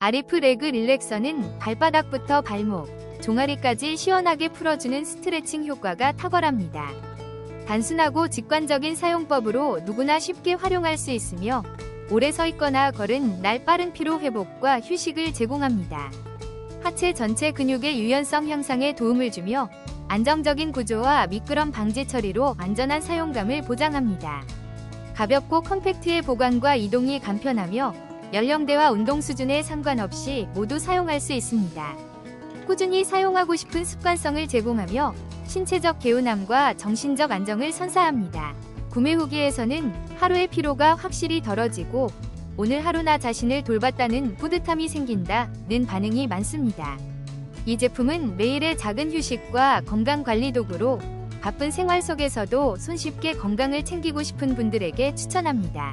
아리프 레그 릴렉서는 발바닥부터 발목, 종아리까지 시원하게 풀어주는 스트레칭 효과가 탁월합니다. 단순하고 직관적인 사용법으로 누구나 쉽게 활용할 수 있으며 오래 서 있거나 걸은 날 빠른 피로 회복과 휴식을 제공합니다. 하체 전체 근육의 유연성 향상에 도움을 주며 안정적인 구조와 미끄럼 방지 처리로 안전한 사용감을 보장합니다. 가볍고 컴팩트의 보관과 이동이 간편하며 연령대와 운동 수준에 상관없이 모두 사용할 수 있습니다. 꾸준히 사용하고 싶은 습관성을 제공하며 신체적 개운함과 정신적 안정을 선사합니다. 구매 후기에서는 하루의 피로가 확실히 덜어지고 오늘 하루 나 자신을 돌봤다는 뿌듯함이 생긴다는 반응이 많습니다. 이 제품은 매일의 작은 휴식과 건강 관리 도구로 바쁜 생활 속에서도 손쉽게 건강을 챙기고 싶은 분들에게 추천합니다.